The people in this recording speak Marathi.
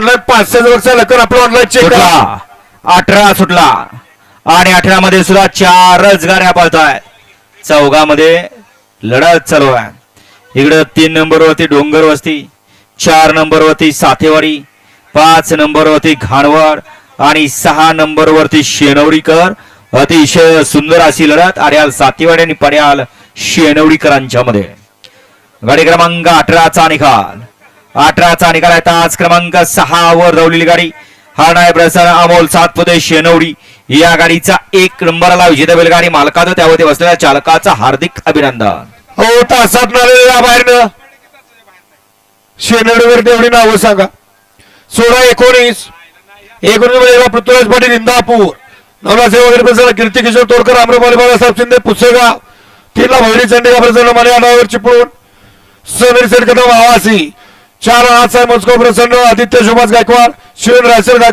ऑनलाईन पाचशे वर्ष लकर आपलं ऑनलाईन चेक सुटला. अठरा सुटला. आणि अठरा मध्ये सुद्धा चारच गाड्या पळतायत चौघामध्ये लढत चालू आहे. इकडं तीन नंबर वरती डोंगर वस्ती चार नंबर वरती साथेवाडी पाच नंबर वरती घाणवड आणि सहा नंबर वरती शेनवडीकर. अतिशय सुंदर अशी लढत आर्याल साथेवाडी आणि पर्याल शेनवडीकरांच्या मध्ये गाडी क्रमांक अठराचा निकाल. अठराचा निकाल आहे. तास क्रमांक सहा वर धावलेली गाडी. हा प्रसर अमोल सातपुते शेनवडी. या गाडीचा एक नंबरला विजेता बैलगाडी मालकाचं त्यावरती बसलेल्या चालकाचा हार्दिक अभिनंदन. हो तासात या बाहेरनं. शेनडवर तेवढी नावं सांगा. सोळा एकोणीस. एकोणीस पृथ्वीराज पाटील इंदापूर. नवलासेव वगैरे प्रसन्न कीर्ती किशोर तोडकर आम्रपाली बाळासाहेब शिंदे पुसेगाव. तीनला भैरी चंडिका प्रसन्न मला नावावर चिपळूण समीर सेटकदम आवासी. चार आठ साहेब मस्को प्रसन्न आदित्य सुभाष गायकवाड शिवन रायसर गायकवाड.